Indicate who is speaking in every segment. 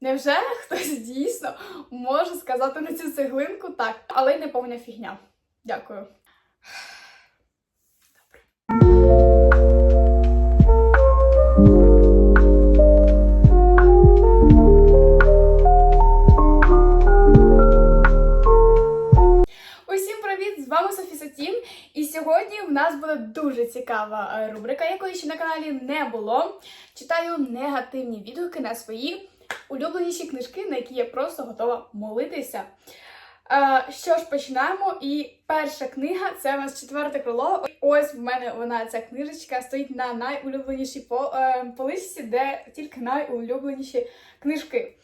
Speaker 1: Невже хтось дійсно може сказати на цю цеглинку так, але й не повна фігня. Дякую. Сьогодні в нас буде дуже цікава е, рубрика, якої ще на каналі не було. Читаю негативні відгуки на свої улюбленіші книжки, на які я просто готова молитися. Е, що ж, починаємо. І перша книга це у нас четверте крило. Ось в мене вона ця книжечка стоїть на найулюбленішій е, поличці, де тільки найулюбленіші книжки.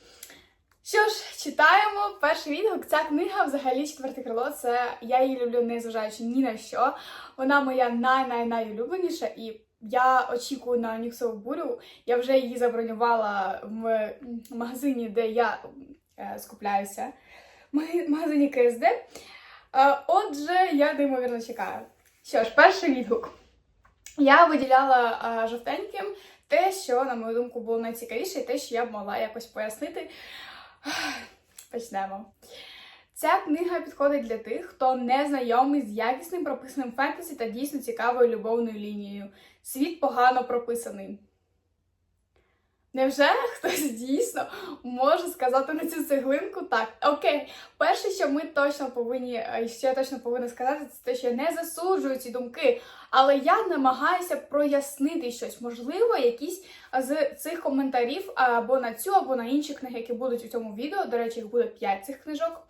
Speaker 1: Що ж, читаємо перший відгук. Ця книга, взагалі, четверте крило. Це я її люблю, не зважаючи ні на що. Вона моя най-най-найулюбленіша, і я очікую на Нюксову бурю. Я вже її забронювала в магазині, де я е, скупляюся. В магазині КСД. Е, отже, я неймовірно чекаю. Що ж, перший відгук. Я виділяла е, жовтеньким те, що, на мою думку, було найцікавіше, і те, що я б могла якось пояснити. Почнемо. Ця книга підходить для тих, хто не знайомий з якісним прописаним фентезі та дійсно цікавою любовною лінією. Світ погано прописаний. Невже хтось дійсно може сказати на цю цеглинку так? Окей, перше, що ми точно повинні, е, що я точно повинна сказати, це те, що я не засуджую ці думки, але я намагаюся прояснити щось. Можливо, якісь з цих коментарів або на цю, або на інші книги, які будуть у цьому відео. До речі, їх буде 5 цих книжок.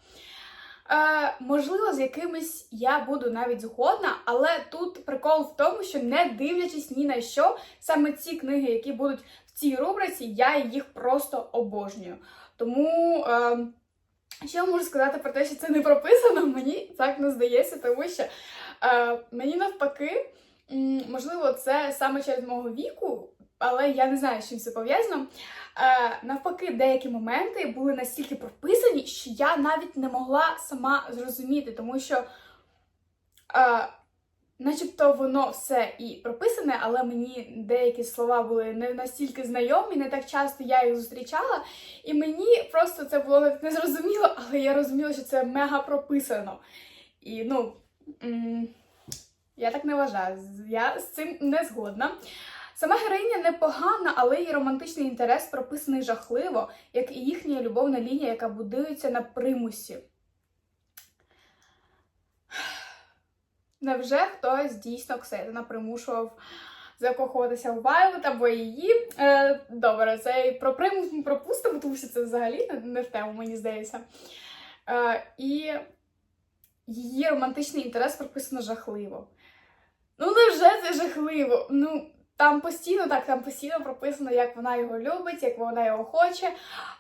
Speaker 1: Е, можливо, з якимись я буду навіть згодна, але тут прикол в тому, що не дивлячись ні на що, саме ці книги, які будуть в цій рубриці, я їх просто обожнюю. Тому, е, що я можу сказати про те, що це не прописано, мені так не здається, тому що е, мені навпаки, можливо, це саме через мого віку, але я не знаю, з чим це пов'язано. Е, навпаки, деякі моменти були настільки прописані, що я навіть не могла сама зрозуміти, тому що, е, начебто, воно все і прописане, але мені деякі слова були не настільки знайомі, не так часто я їх зустрічала, і мені просто це було навіть незрозуміло, але я розуміла, що це мега прописано. І ну, я так не вважаю, я з цим не згодна. Сама героїня непогана, але її романтичний інтерес прописаний жахливо, як і їхня любовна лінія, яка будується на примусі. Невже хтось дійсно Ксейдена примушував закохуватися в Вайлет або її? Е, добре, це і про примус ми пропустимо, тому що це взагалі не в тему, мені здається. Е, і її романтичний інтерес прописано жахливо. Ну, невже це жахливо? Ну, там постійно так, там постійно прописано, як вона його любить, як вона його хоче.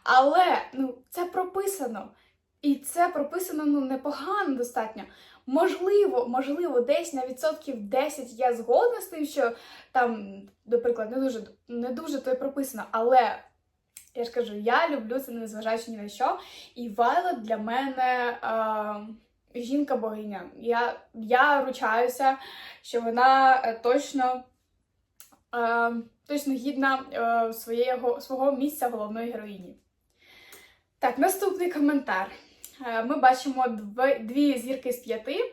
Speaker 1: Але ну, це прописано. І це прописано ну, непогано достатньо. Можливо, можливо, десь на відсотків 10 я згодна з тим, що там, наприклад, не дуже, не дуже то й прописано, але я ж кажу, я люблю це незважаючи ні на що. І Вайлет для мене е, жінка-богиня. Я, я ручаюся, що вона е, точно е, точно гідна е, своєго, свого місця головної героїні. Так, наступний коментар. Е, Ми бачимо дв- дві зірки з п'яти.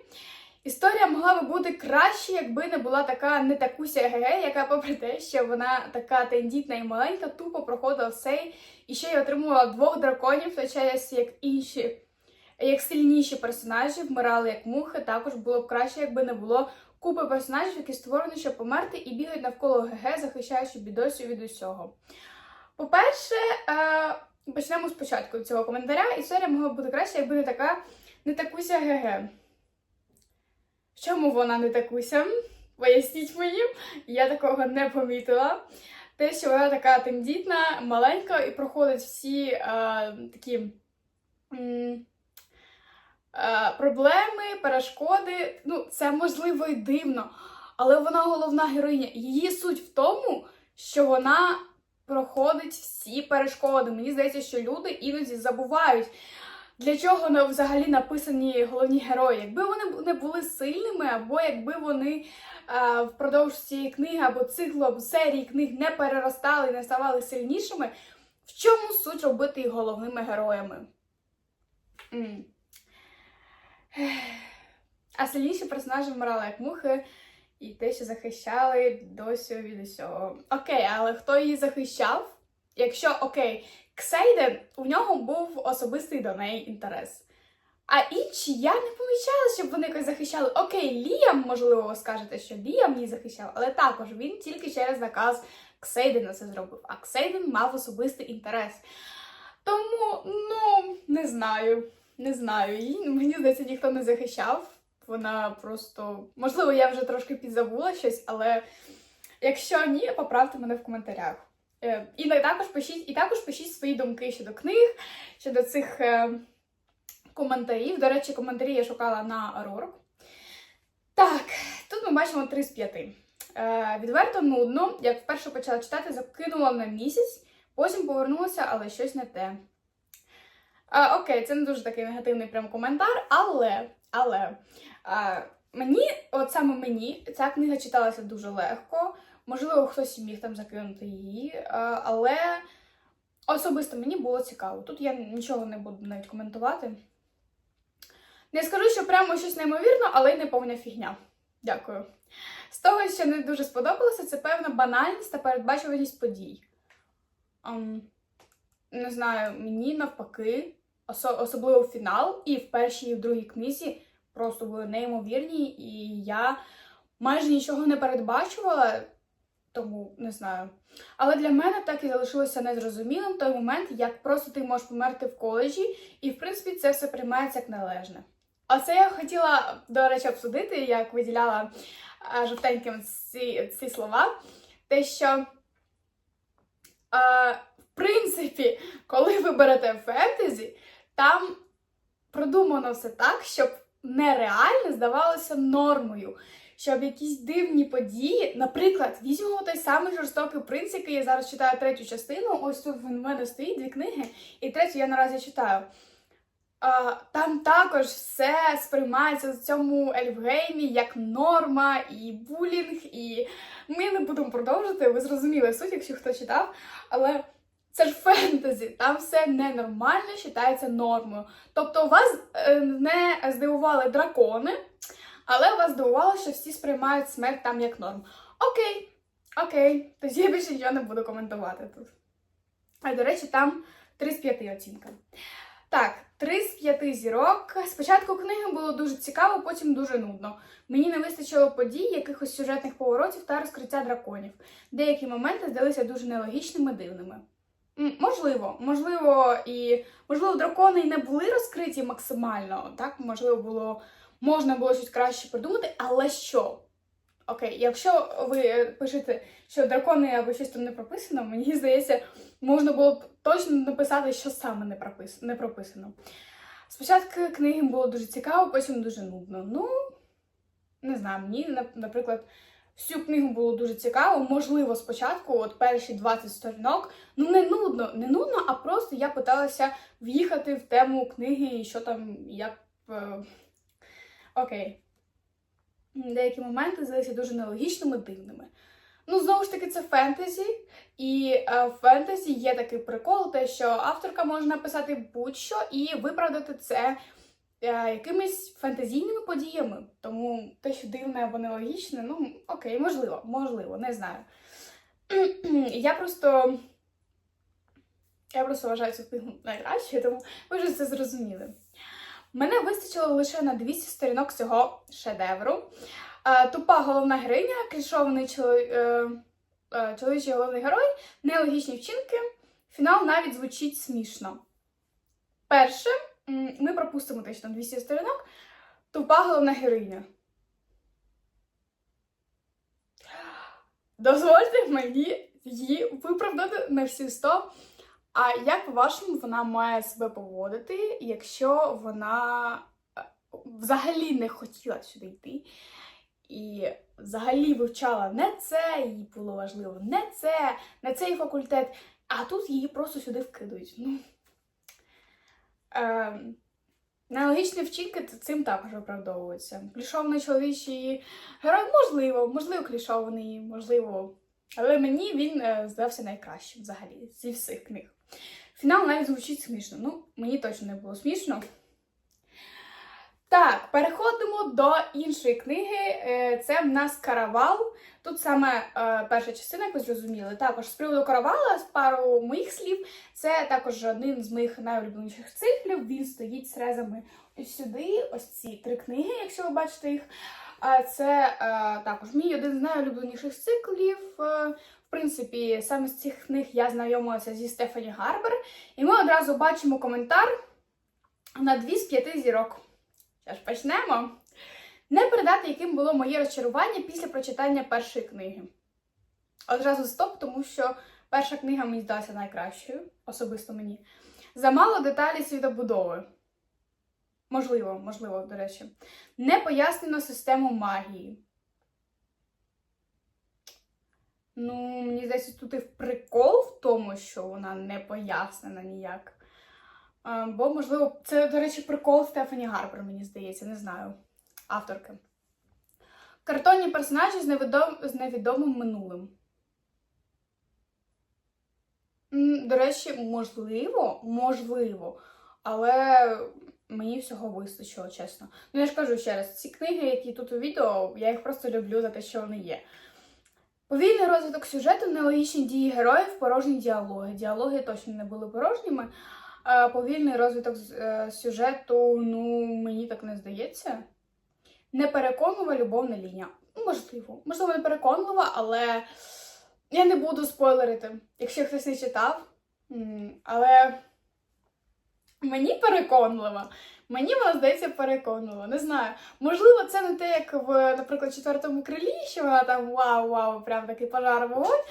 Speaker 1: Історія могла би бути краще, якби не була така не такуся ГГ, яка, попри те, що вона така тендітна і маленька, тупо проходила все і ще й отримувала двох драконів, час як інші, як сильніші персонажі вмирали як мухи. Також було б краще, якби не було купи персонажів, які створені, щоб померти, і бігають навколо ГГ, захищаючи бідосю від усього. По-перше, е, почнемо спочатку цього коментаря. Історія могла б бути краще, якби не така не такуся ГГ. Чому вона не такуся? Поясніть мені, я такого не помітила. Те, що вона така тендітна, маленька і проходить всі е, такі. Проблеми, перешкоди. Ну, це можливо і дивно, але вона головна героїня. Її суть в тому, що вона проходить всі перешкоди. Мені здається, що люди іноді забувають. Для чого взагалі написані головні герої? Якби вони не були сильними, або якби вони е, впродовж цієї книги або циклу, або серії книг не переростали і не ставали сильнішими, В чому суть робити їх головними героями? М. А сильніші персонажі вмирали як мухи, і те, що захищали досі від усього. Окей, але хто її захищав? Якщо окей, Ксейден, у нього був особистий до неї інтерес. А інші я не помічала, щоб вони якось захищали. Окей, Ліам, можливо, ви скажете, що Ліам її захищав, але також він тільки через наказ Ксейдена це зробив. А Ксейден мав особистий інтерес. Тому, ну, не знаю. Не знаю. Її, мені здається, ніхто не захищав. Вона просто. Можливо, я вже трошки підзабула щось, але якщо ні, поправте мене в коментарях. Е, І також пишіть, і також пишіть свої думки щодо книг, щодо цих е, коментарів. До речі, коментарі я шукала на Aurora. Так, тут ми бачимо 3 з 5. Е, відверто нудно, як вперше почала читати, закинула на місяць, потім повернулася, але щось не те. Е, окей, це не дуже такий негативний прям коментар, але, але е, мені, от саме мені, ця книга читалася дуже легко. Можливо, хтось міг там закинути її, е, але особисто мені було цікаво. Тут я нічого не буду навіть коментувати. Не скажу, що прямо щось неймовірно, але й не повна фігня. Дякую. З того, що не дуже сподобалося, це певна банальність та передбачуваність подій. Ем, не знаю, мені навпаки, осо- особливо фінал, і в першій, і в другій книзі просто були неймовірні, і я майже нічого не передбачувала, тому не знаю. Але для мене так і залишилося незрозумілим той момент, як просто ти можеш померти в коледжі, і в принципі це все приймається як належне. А це я хотіла, до речі, обсудити, як виділяла жовтеньким ці, ці слова. Те, що, а, в принципі, коли ви берете фентезі, там продумано все так, щоб нереально здавалося нормою. Щоб якісь дивні події, наприклад, візьмемо той самий жорстокий принц, який я зараз читаю третю частину. Ось тут в мене стоїть дві книги, і третю я наразі читаю. Там також все сприймається в цьому Ельфгеймі як норма і булінг, і ми не будемо продовжувати. Ви зрозуміли суть, якщо хто читав. Але це ж фентезі, там все ненормально вважається нормою. Тобто вас е, не здивували дракони, але вас здивувало, що всі сприймають смерть там як норм. Окей, окей, тоді я більше нічого не буду коментувати тут. А до речі, там 3 з 5 оцінка. Так, 3 з 5 зірок. Спочатку книги було дуже цікаво, потім дуже нудно. Мені не вистачило подій, якихось сюжетних поворотів та розкриття драконів. Деякі моменти здалися дуже нелогічними, дивними. Можливо, можливо, і можливо, дракони і не були розкриті максимально. Так, можливо, було можна було щось краще придумати, але що? Окей, якщо ви е, пишете, що дракони або щось там не прописано, мені здається, можна було б точно написати, що саме не пропис... не прописано. Спочатку книги було дуже цікаво, потім дуже нудно. Ну, не знаю, мені, наприклад, всю книгу було дуже цікаво. Можливо, спочатку, от перші 20 сторінок, ну не нудно, не нудно, а просто я питалася в'їхати в тему книги і що там, як. е, Окей. Деякі моменти здалися дуже нелогічними, дивними. Ну, знову ж таки, це фентезі, і е, в фентезі є такий прикол, те, що авторка може написати будь-що і виправдати це якимись фантазійними подіями. Тому те, що дивне або нелогічне, ну окей, можливо, можливо, не знаю. Я просто. Я просто вважаю цю книгу найкращою, тому ви вже це зрозуміли. Мене вистачило лише на 200 сторінок цього шедевру. Е, Тупа головна героїня, клішований чоло- е, е, чоловічий головний герой, нелогічні вчинки. Фінал навіть звучить смішно. Перше, ми пропустимо точно 200 сторінок. Тупа головна героїня. Дозвольте мені її виправдати на всі 100. А як по-вашому вона має себе поводити, якщо вона е, взагалі не хотіла сюди йти? І взагалі вивчала не це, їй було важливо не це, не цей факультет, а тут її просто сюди вкидують. Ну, е, вчинки цим також оправдовуються. Клішований чоловічий герой, можливо, можливо, клішований, можливо. Але мені він е, здався найкращим взагалі зі всіх книг. Фінал навіть звучить смішно. Ну, мені точно не було смішно. Так, переходимо до іншої книги. Е, Це в нас каравал. Тут саме е, перша частина, як ви зрозуміли. Також з приводу каравала, з пару моїх слів, це також один з моїх найулюбленіших циклів. Він стоїть срезами ось сюди, ось ці три книги, якщо ви бачите їх. Це е, також мій один з найулюбленіших циклів. В принципі, саме з цих книг я знайомилася зі Стефані Гарбер, і ми одразу бачимо коментар на дві з п'яти зірок. Що ж, почнемо. Не передати, яким було моє розчарування після прочитання першої книги. Одразу стоп, тому що перша книга мені здалася найкращою, особисто мені. Замало деталі світобудови. Можливо, можливо, до речі. Не пояснено систему магії. Ну, мені здається, тут і прикол в тому, що вона не пояснена ніяк. Бо, можливо, це, до речі, прикол Стефані Гарбер, мені здається, не знаю. Авторки. Картонні персонажі з, невідом... з невідомим минулим. До речі, можливо, можливо, але мені всього вистачило, чесно. Ну, я ж кажу ще раз, ці книги, які тут у відео, я їх просто люблю за те, що вони є. Повільний розвиток сюжету, нелогічні дії героїв, порожні діалоги. Діалоги точно не були порожніми. Повільний розвиток е, сюжету, ну, мені так не здається. Непереконлива любовна лінія. Можливо, можливо, не переконлива, але я не буду спойлерити, якщо хтось не читав. Але мені переконлива. Мені вона здається переконлива. Не знаю. Можливо, це не те, як в, наприклад, четвертому крилі, що вона там вау-вау, прям такий пожар вогонь.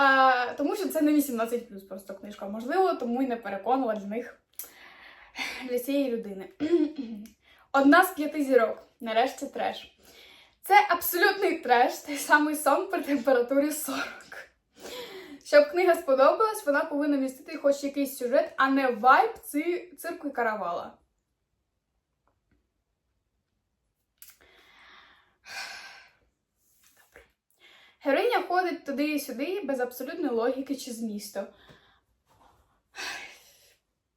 Speaker 1: А, тому що це не 18 просто книжка. Можливо, тому і не переконала для них для цієї людини. Одна з п'яти зірок. Нарешті треш. Це абсолютний треш, той самий сон при температурі 40. Щоб книга сподобалась, вона повинна містити хоч якийсь сюжет, а не вайб цирку і каравала. Героїня ходить туди і сюди без абсолютної логіки чи змісту.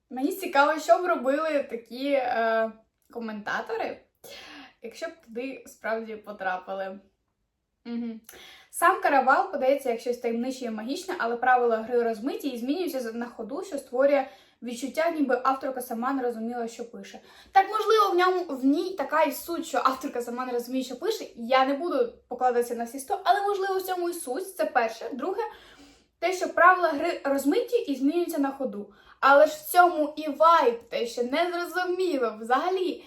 Speaker 1: Мені цікаво, що б робили такі е, коментатори, якщо б туди справді потрапили. Угу. Сам каравал подається як щось таємниче і магічне, але правила гри розмиті і змінюються на ходу, що створює відчуття, ніби авторка сама не розуміла, що пише. Так, можливо, в ньому в ній така і суть, що авторка сама не розуміє, що пише. Я не буду покладатися на всі сто, але можливо в цьому і суть. Це перше. Друге, те, що правила гри розмиті і змінюються на ходу. Але ж в цьому і вайб, те, що не зрозуміло взагалі.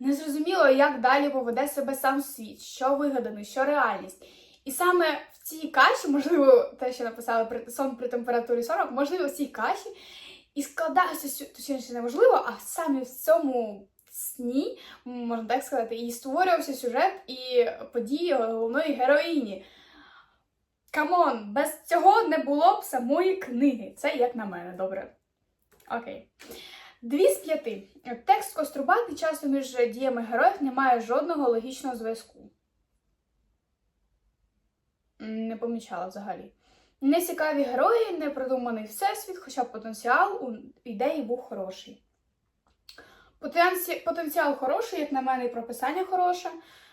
Speaker 1: Не зрозуміло, як далі поведе себе сам світ, що вигадано, що реальність. І саме в цій каші, можливо, те, що написали сон при температурі 40, можливо, в цій каші і складався точніше, неможливо, а саме в цьому сні, можна так сказати, і створювався сюжет і події головної героїні. Камон, без цього не було б самої книги. Це як на мене, добре. Окей. Дві з п'яти. Текст кострубатий, часу між діями героїв немає жодного логічного зв'язку. Не помічала взагалі. Нецікаві герої, непродуманий всесвіт, хоча потенціал у ідеї був хороший. Потенці... Потенціал хороший, як на мене, і прописання хороше.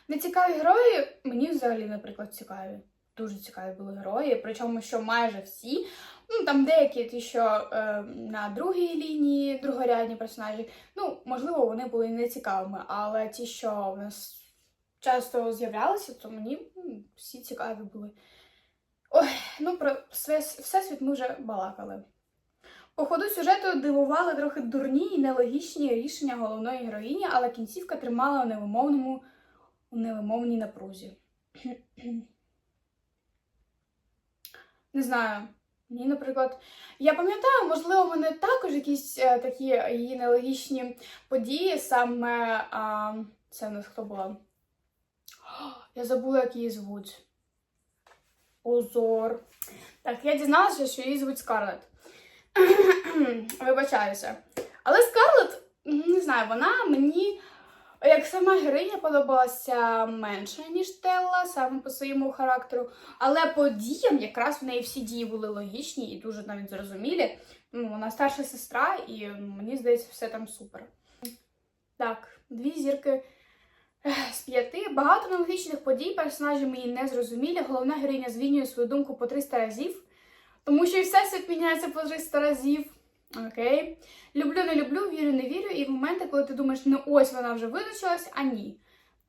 Speaker 1: Нецікаві герої мені взагалі, наприклад, цікаві. Дуже цікаві були герої, причому що майже всі. Ну, там деякі ті, що е, на другій лінії, другорядні персонажі, ну, можливо, вони були не цікавими, але ті, що в нас часто з'являлися, то мені всі цікаві були. Ой, ну про все, всесвіт ми вже балакали. По ходу сюжету дивували трохи дурні і нелогічні рішення головної героїні, але кінцівка тримала у невимовному у невимовній напрузі. Не знаю. Мені, наприклад, я пам'ятаю, можливо, мене також якісь е, такі її нелогічні події, саме а, це в нас хто була? О, Я забула, як її звуть. Озор. Так, я дізналася, що її звуть Скарлет. Вибачаюся. Але Скарлет, не знаю, вона мені, як сама героїня, подобалася менше, ніж Телла, саме по своєму характеру. Але по діям якраз в неї всі дії були логічні і дуже навіть зрозумілі. ну, вона старша сестра, і мені здається, все там супер. Так, дві зірки з п'яти. Багато нелогічних подій, персонажі мені не зрозумілі. Головна героїня змінює свою думку по 300 разів, тому що і всесвіт міняється по 300 разів. Окей. Люблю, не люблю, вірю, не вірю. І в моменти, коли ти думаєш, ну ось вона вже визначилась, а ні.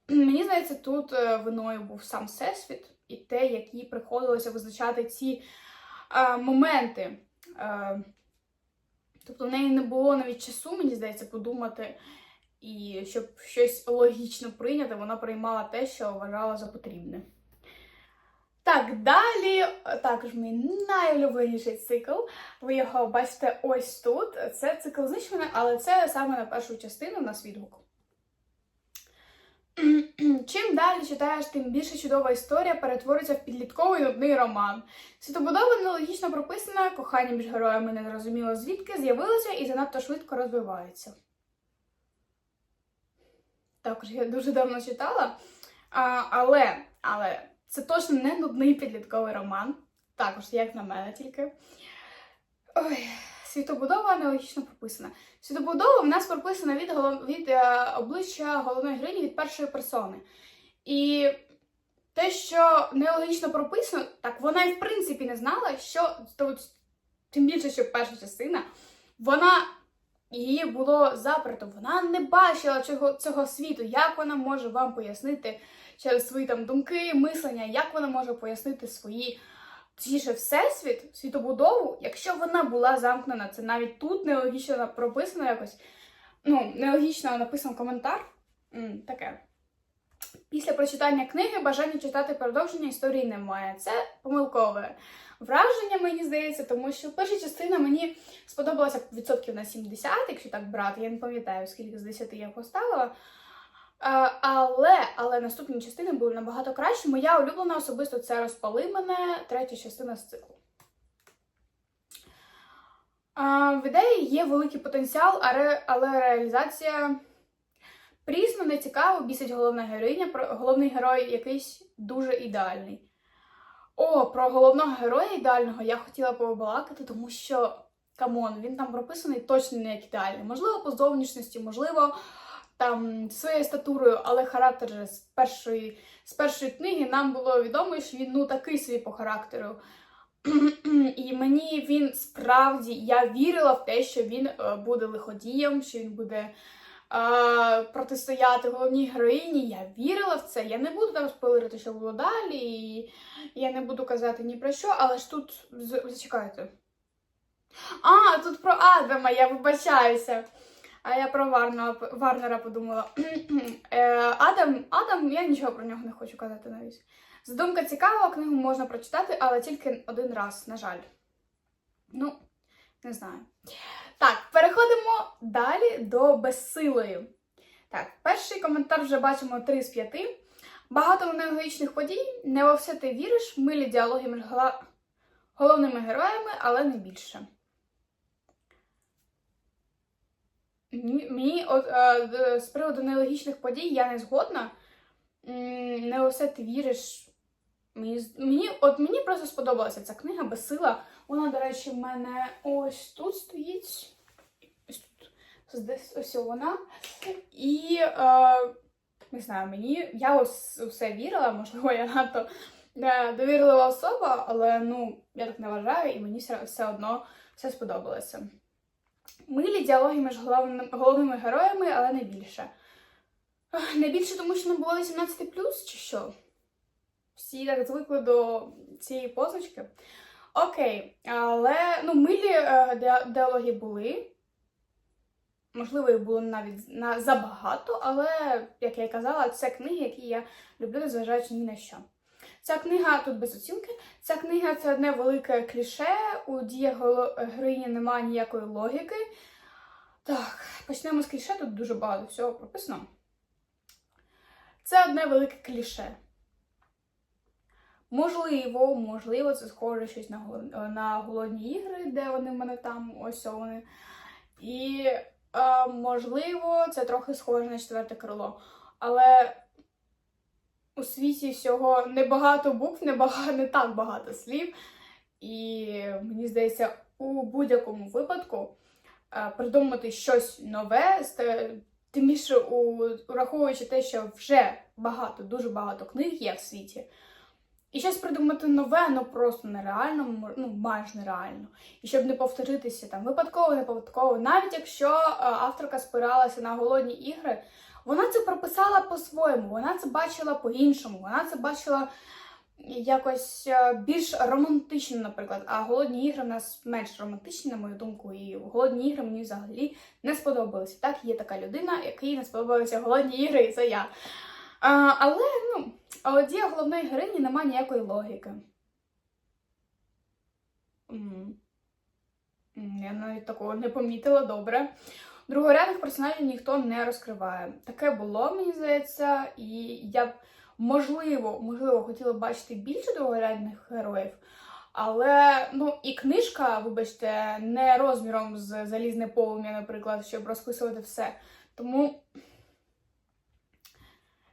Speaker 1: Мені здається, тут е, виною був сам всесвіт і те, як їй приходилося визначати ці е, моменти. Е, тобто в неї не було навіть часу, мені здається, подумати. І щоб щось логічно прийняти, вона приймала те, що вважала за потрібне. Так, далі також мій найулюбленіший цикл. Ви його бачите ось тут. Це цикл знищення, але це саме на першу частину на відгук. Чим далі читаєш, тим більше чудова історія перетворюється в підлітковий нудний роман. Світобудова нелогічно прописана, кохання між героями незрозуміло звідки з'явилося і занадто швидко розвивається. Також я дуже давно читала, а, але, але це точно не нудний підлітковий роман. Також, як на мене тільки. Ой, світобудова аналогічно прописана. Світобудова в нас прописана від, голов... від е, обличчя головної героїні від першої персони. І те, що нелогічно прописано, так вона і в принципі не знала, що тим більше, що перша частина, вона її було заперто. Вона не бачила цього, цього світу. Як вона може вам пояснити через свої там думки, мислення, як вона може пояснити свої точніше, всесвіт, світобудову, якщо вона була замкнена, це навіть тут нелогічно прописано якось. Ну, нелогічно написано коментар. Таке. Після прочитання книги бажання читати продовження історії немає. Це помилкове враження, мені здається, тому що перша частина мені сподобалася відсотків на 70, якщо так брати. Я не пам'ятаю, скільки з 10 я поставила. Е, Але, але наступні частини були набагато кращі. Моя улюблена особисто це розпали мене, третя частина з циклу. Е, В ідеї є великий потенціал, але реалізація прісно, не цікаво, бісить головна героїня, головний герой якийсь дуже ідеальний. О, про головного героя ідеального я хотіла побалакати, тому що, камон, він там прописаний точно не як ідеальний. Можливо, по зовнішності, можливо, там своєю статурою, але характер же з першої, з першої книги нам було відомо, що він ну такий собі по характеру. І мені він справді я вірила в те, що він е, буде лиходієм, що він буде е, протистояти головній героїні. Я вірила в це. Я не буду там спойлерити, що було далі, і я не буду казати ні про що, але ж тут зачекайте. А, тут про Адама, я вибачаюся. А я про Варнера, Варнера подумала. Е, Адам, Адам, я нічого про нього не хочу казати навіть. Задумка цікава, книгу можна прочитати, але тільки один раз, на жаль. Ну, не знаю. Так, переходимо далі до безсилої. Так, перший коментар вже бачимо 3 з 5. Багато нелогічних подій, не во все ти віриш, милі діалоги між головними героями, але не більше. Мені, от, е, з приводу нелогічних подій я не згодна. Не у все ти віриш. Мені, мені, от мені просто сподобалася ця книга Безсила. Вона, до речі, в мене ось тут стоїть. Ось тут. Ось ось вона. І е, не знаю, мені я ось все вірила, можливо, я надто е, довірлива особа, але ну, я так не вважаю, і мені все, все одно все сподобалося. Милі діалоги між головними, головними героями, але не більше. Не більше, тому що не було 18 чи що? Всі так звикли до цієї позначки. Окей, але ну, милі е, діалоги були. Можливо, їх було навіть на забагато, але, як я й казала, це книги, які я люблю, незважаючи ні на що. Ця книга тут без оцінки. Ця книга це одне велике кліше. У діях голо- героїні немає ніякої логіки. Так, почнемо з кліше, тут дуже багато всього прописано. Це одне велике кліше. Можливо, можливо, це схоже щось на, на голодні ігри, де вони в мене там, ось вони. І е, можливо, це трохи схоже на четверте крило. Але у світі всього небагато букв, небагато, не так багато слів. І мені здається, у будь-якому випадку е, придумати щось нове, тим більше у, враховуючи те, що вже багато, дуже багато книг є в світі. І щось придумати нове, ну просто нереально, ну майже нереально. І щоб не повторитися там випадково, не випадково, навіть якщо е, авторка спиралася на голодні ігри, вона це прописала по-своєму, вона це бачила по-іншому, вона це бачила якось е, більш романтично, наприклад. А голодні ігри в нас менш романтичні, на мою думку, і голодні ігри мені взагалі не сподобалися. Так, є така людина, якій не сподобалися голодні ігри, і це я. А, але, ну, а от дія головної героїні немає ніякої логіки. Я навіть такого не помітила добре. Другорядних персонажів ніхто не розкриває. Таке було, мені здається, і я б, можливо, можливо, хотіла бачити більше другорядних героїв. Але ну і книжка, вибачте, не розміром з залізне полум'я, наприклад, щоб розписувати все. Тому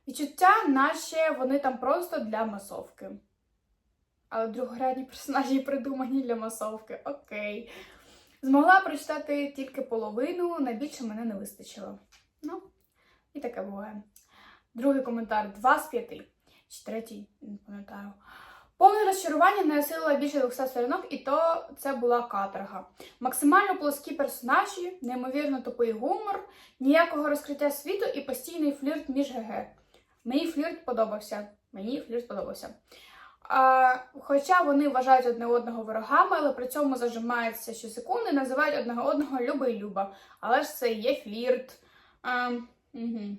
Speaker 1: відчуття, наче вони там просто для масовки. Але другорядні персонажі придумані для масовки. Окей. Змогла прочитати тільки половину, найбільше мене не вистачило. Ну, і таке буває. Другий коментар 2 з 5. Чи третій, не пам'ятаю. Повне розчарування не осилила більше 200 сторінок, і то це була каторга. Максимально плоскі персонажі, неймовірно тупий гумор, ніякого розкриття світу і постійний флірт між ГГ. Мені флірт подобався. Мені флірт подобався. А, хоча вони вважають одне одного ворогами, але при цьому зажимаються щосекунди, називають одного одного Люба і Люба. Але ж це є флірт. А, угу.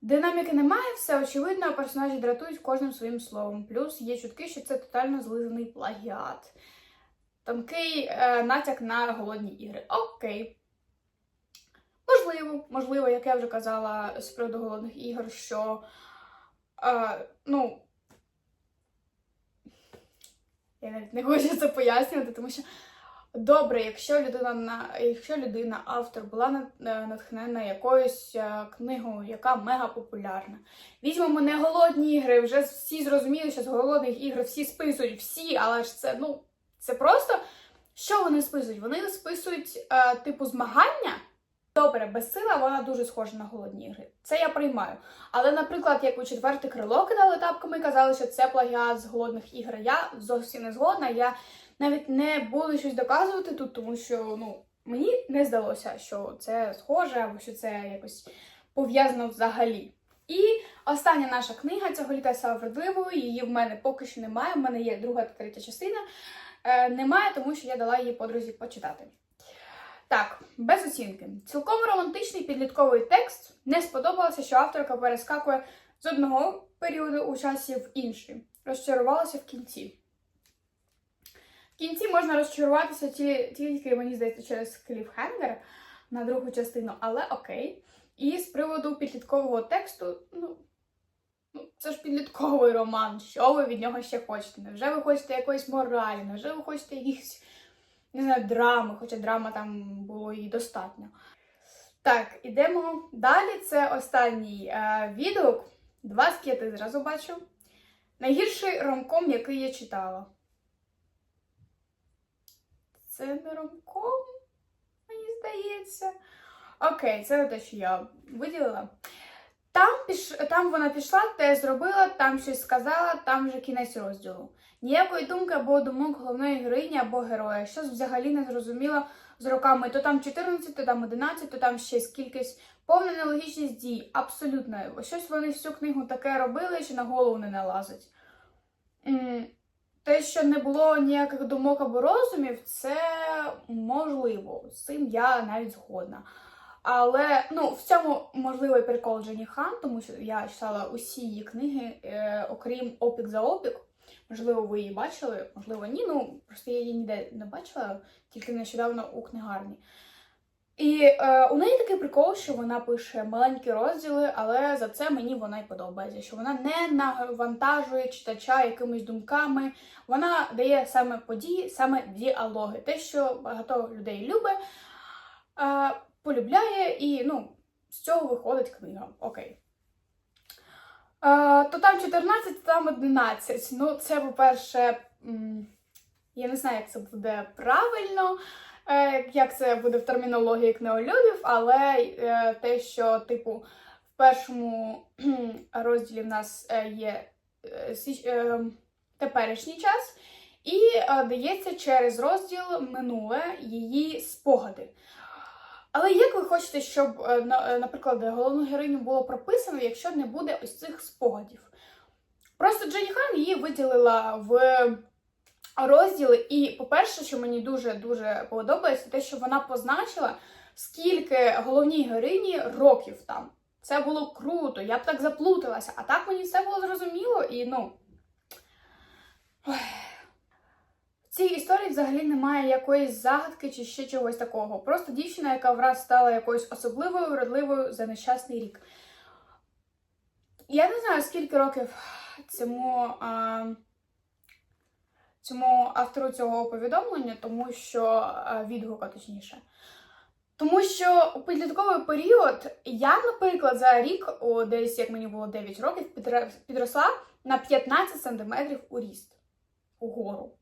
Speaker 1: Динаміки немає, все очевидно, персонажі дратують кожним своїм словом. Плюс є чутки, що це тотально злизаний плагіат. Тонкий е, натяк на голодні ігри. Окей. Можливо, можливо, як я вже казала з приводу голодних ігор, що е, ну. Я навіть не хочу це пояснювати, тому що добре, якщо людина на якщо людина, автор була е, натхнена якоюсь е, книгою, яка мега популярна. Візьмемо не голодні ігри, вже всі зрозуміли, що з голодних ігор всі списують, всі, але ж це ну це просто що вони списують? Вони списують е, типу змагання. Добре, безсила, вона дуже схожа на голодні ігри. Це я приймаю. Але, наприклад, як у четверте крило кидали тапками і казали, що це плагіат з голодних ігор. Я зовсім не згодна. Я навіть не буду щось доказувати тут, тому що ну, мені не здалося, що це схоже або що це якось пов'язано взагалі. І остання наша книга цього літа стала. Її в мене поки що немає. В мене є друга та третя частина. Е, немає, тому що я дала її подрузі почитати. Так, без оцінки. Цілком романтичний підлітковий текст. Не сподобалося, що авторка перескакує з одного періоду у часі в інший. Розчарувалася в кінці. В кінці можна розчаруватися тільки, мені здається, через кліфхенгер на другу частину, але окей. І з приводу підліткового тексту, ну, ну, це ж підлітковий роман. Що ви від нього ще хочете? Невже ви хочете якоїсь моралі? Невже ви хочете якихось не знаю, драми, хоча драма там було і достатньо. Так, ідемо далі. Це останній е, відгук. Два п'яти зразу бачу. Найгірший ромком, який я читала. Це не ромком, мені здається. Окей, це те, що я виділила. Там, піш... там вона пішла, те зробила, там щось сказала, там вже кінець розділу. Ніякої думки або думок головної героїні або героя. Щось взагалі не зрозуміло з роками. То там 14, то там 11, то там ще кількість. Повна нелогічність дій. Абсолютно. Щось вони всю книгу таке робили, що на голову не налазить. Те, що не було ніяких думок або розумів, це можливо. З цим я навіть згодна. Але ну, в цьому можливий прикол Джені Хан, тому що я читала усі її книги, е, окрім Опік за опік. Можливо, ви її бачили, можливо, ні. Ну просто я її ніде не бачила, тільки нещодавно у книгарні. І е, у неї такий прикол, що вона пише маленькі розділи, але за це мені вона й подобається. Що вона не навантажує читача якимись думками. Вона дає саме події, саме діалоги. Те, що багато людей любить, е, полюбляє, і ну, з цього виходить книга. Окей. Е, то там 14, то там 11. Ну, це, по-перше, Я не знаю, як це буде правильно, е, як це буде в термінології кнеолюдів, але е, те, що, типу, в першому розділі в нас е, є е, е, теперішній час, і е, дається через розділ минуле її спогади. Але як ви хочете, щоб, е, е, наприклад, головну героїню було прописано, якщо не буде ось цих спогадів? Просто Дженні Хан її виділила в розділи, і, по-перше, що мені дуже-дуже подобається, те, що вона позначила, скільки головній героїні років там. Це було круто, я б так заплуталася, а так мені все було зрозуміло і ну. ой. Цій історії взагалі немає якоїсь загадки чи ще чогось такого. Просто дівчина, яка враз стала якоюсь особливою, вродливою за нещасний рік. Я не знаю, скільки років цьому, а, цьому автору цього повідомлення, тому що відгука точніше. Тому що у підлітковий період я, наприклад, за рік, о, десь як мені було 9 років, підросла на 15 сантиметрів у ріст угору.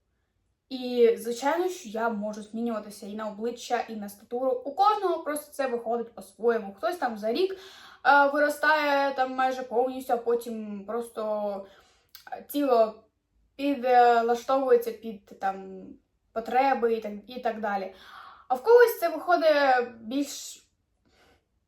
Speaker 1: І, звичайно, що я можу змінюватися і на обличчя, і на статуру. У кожного просто це виходить по-своєму. Хтось там за рік е, виростає там майже повністю, а потім просто е, тіло підлаштовується під там потреби і так, і так далі. А в когось це виходить більш,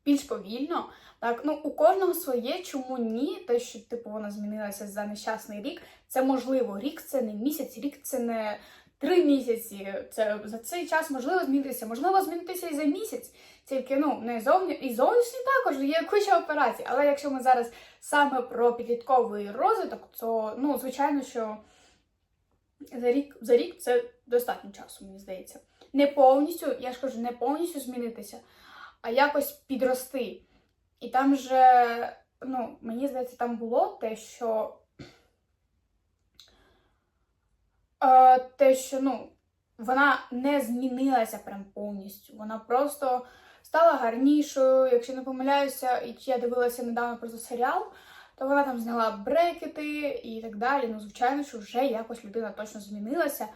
Speaker 1: більш повільно. Так, ну у кожного своє, чому ні? Те, що типу вона змінилася за нещасний рік, це можливо. Рік це не місяць, рік це не три місяці. Це за цей час можливо змінитися, можливо змінитися і за місяць. Тільки ну не зовні і зовнішній також є куча операцій. Але якщо ми зараз саме про підлітковий розвиток, то ну звичайно, що за рік за рік це достатньо часу, мені здається. Не повністю, я ж кажу, не повністю змінитися, а якось підрости. І там же, ну, мені здається, там було те, що. Е, те, що, ну, вона не змінилася прям повністю. Вона просто стала гарнішою. Якщо не помиляюся, і я дивилася недавно просто серіал, то вона там зняла брекети і так далі. Ну, звичайно, що вже якось людина точно змінилася.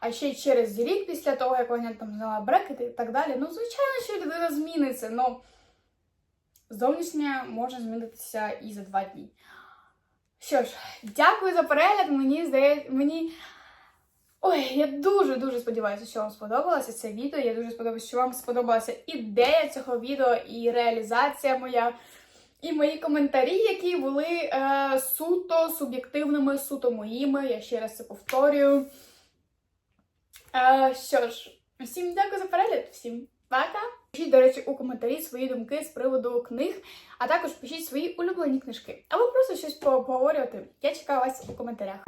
Speaker 1: А ще й через рік після того, як вона там зняла брекети і так далі. Ну, звичайно, що людина зміниться. Ну, зовнішнє може змінитися і за два дні. Що ж, дякую за перегляд. Мені здається, мені. Ой, я дуже-дуже сподіваюся, що вам сподобалося це відео. Я дуже сподобаюся, що вам сподобалася ідея цього відео і реалізація моя. І мої коментарі, які були е, суто суб'єктивними, суто моїми. Я ще раз це повторюю. Е, що ж, всім дякую за перегляд, всім пока! Пишіть, до речі, у коментарі свої думки з приводу книг, а також пишіть свої улюблені книжки. Або просто щось пообговорювати. Я чекаю вас у коментарях.